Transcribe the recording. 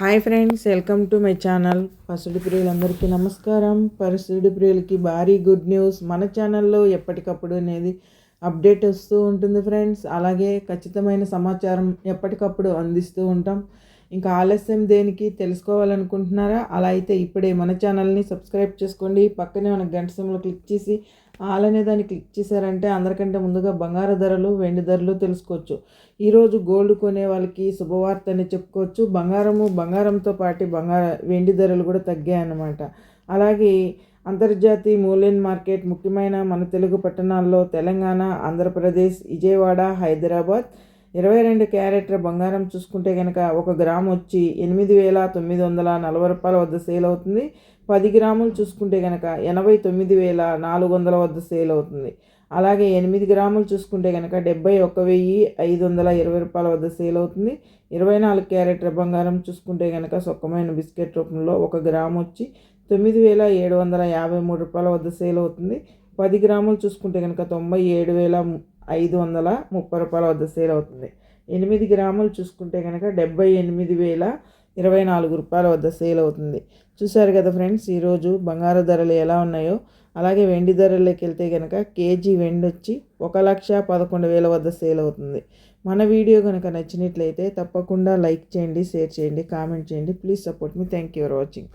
Hi friends welcome to my channel. పసుడి ప్రియులందరికీ నమస్కారం. పసుడి ప్రియులకి భారీ గుడ్ న్యూస్ మన ఛానల్లో ఎప్పటికప్పుడు అనేది అప్డేట్ వస్తూ ఉంటుంది ఫ్రెండ్స్. అలాగే ఖచ్చితమైన సమాచారం ఎప్పటికప్పుడు అందిస్తూ ఉంటాం. ఇంకా ఆలస్యం దేనికి తెలుసుకోవాలనుకుంటున్నారా? అలా అయితే ఇప్పుడే మన ఛానల్ని సబ్స్క్రైబ్ చేసుకోండి. పక్కనే మన గంట సింబల్ క్లిక్ చేసి ఆల్ అనే దాన్ని క్లిక్ చేశారంటే అందరికంటే ముందుగా బంగారు ధరలు వెండి ధరలు తెలుసుకోవచ్చు. ఈరోజు గోల్డ్ కొనే వాళ్ళకి శుభవార్త అని చెప్పుకోవచ్చు. బంగారము బంగారంతో పాటు బంగార వెండి ధరలు కూడా తగ్గాయన్నమాట అలాగే అంతర్జాతీయ మూల్యం మార్కెట్ ముఖ్యమైన మన తెలుగు పట్టణాల్లో తెలంగాణ ఆంధ్రప్రదేశ్ విజయవాడ హైదరాబాద్ ఇరవై రెండు క్యారెట్ల బంగారం చూసుకుంటే కనుక ఒక గ్రామ్ వచ్చి ఎనిమిది వేల తొమ్మిది వందల నలభై రూపాయల వద్ద సేల్ అవుతుంది. పది గ్రాములు చూసుకుంటే కనుక ఎనభై తొమ్మిది వేల నాలుగు వందల వద్ద సేల్ అవుతుంది. అలాగే ఎనిమిది గ్రాములు చూసుకుంటే కనుక డెబ్బై ఒక్క వెయ్యి ఐదు వందల ఇరవై రూపాయల వద్ద సేల్ అవుతుంది. ఇరవై నాలుగు క్యారెట్ల బంగారం చూసుకుంటే కనుక సొక్కమైన బిస్కెట్ రూపంలో ఒక గ్రామ్ వచ్చి తొమ్మిది వేల ఏడు వందల యాభై మూడు రూపాయల వద్ద సేల్ అవుతుంది. పది గ్రాములు చూసుకుంటే కనుక తొంభై ఏడు వేల ఐదు వందల ముప్పై రూపాయల వద్ద సేల్ అవుతుంది. ఎనిమిది గ్రాములు చూసుకుంటే కనుక డెబ్బై ఎనిమిది వేల ఇరవై నాలుగు రూపాయల వద్ద సేల్ అవుతుంది. చూశారు కదా ఫ్రెండ్స్ ఈరోజు బంగారు ధరలు ఎలా ఉన్నాయో? అలాగే వెండి ధరల్లోకి వెళ్తే కనుక కేజీ వెండి వచ్చి ఒక లక్ష పదకొండు వేల వద్ద సేల్ అవుతుంది. మన వీడియో కనుక నచ్చినట్లయితే తప్పకుండా లైక్ చేయండి షేర్ చేయండి కామెంట్ చేయండి. Please support me. Thank you for watching.